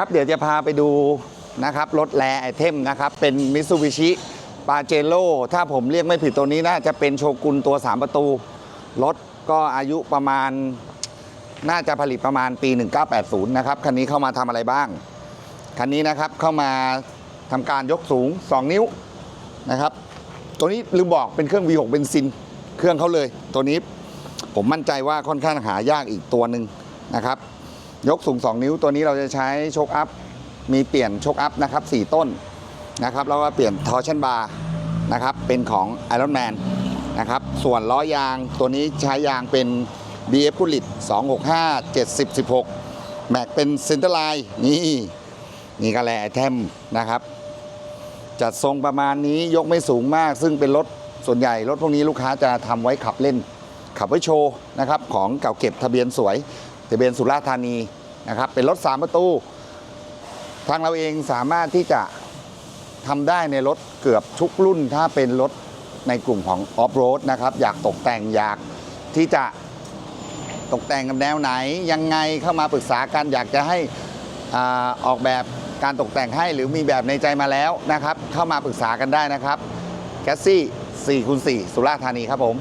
ครับ เดี๋ยวจะพาไปดูนะครับรถแลไอเทมนะครับ เป็นมิ t ซูบิชิปาเจโ o ถ้าผมเรียกไม่ผิดตัวนี้น่าจะเป็นโชกุนตัว 3 ประตู รถก็อายุประมาณน่าจะผลิตประมาณปี 1980 นะครับ คันนี้เข้ามาทำอะไรบ้าง คันนี้นะครับเข้ามาทำการยกสูง 2 นิ้วนะครับ ตัวนี้ลืมบอกเป็นเครื่อง V6 เบนซิน เครื่องเขาเลย ตัวนี้ผมมั่นใจว่าค่อนข้างหายากอีกตัวหนึ่งนะครับ ยกสูง 2 นิ้วตัวนี้เราจะใช้โชคอัพ มีเปลี่ยนโชคอัพนะครับ4ต้นนะครับแล้วก็เปลี่ยนทอร์ชันบาร์นะครับเป็นของ Iron Man นะครับส่วนล้อยางตัวนี้ใช้ยางเป็น BF กุลิต265 70 16 แม็กเป็นเซนเตอร์ไลน์นี่นี่ก็แลไอเทมนะครับ จัดทรงประมาณนี้ยกไม่สูงมาก ซึ่งเป็นรถส่วนใหญ่รถพวกนี้ลูกค้าจะทำไว้ขับเล่น ขับไว้โชว์นะครับ ของเก่าเก็บทะเบียนสวย ทะเบียนสุราษฎร์ธานี นะครับ เป็นรถ 3 ประตู ทางเราเองสามารถที่จะทำได้ในรถเกือบทุกรุ่น ถ้าเป็นรถในกลุ่มของออฟโรดนะครับ อยากตกแต่งอยากที่จะตกแต่งกับแนวไหน ยังไงเข้ามาปรึกษากัน อยากจะให้อาออกแบบการตกแต่งให้หรือมีแบบในใจมาแล้วนะครับ เข้ามาปรึกษากันได้นะครับแคสซี่4คูณ4สุราษฎร์ธานีครับผม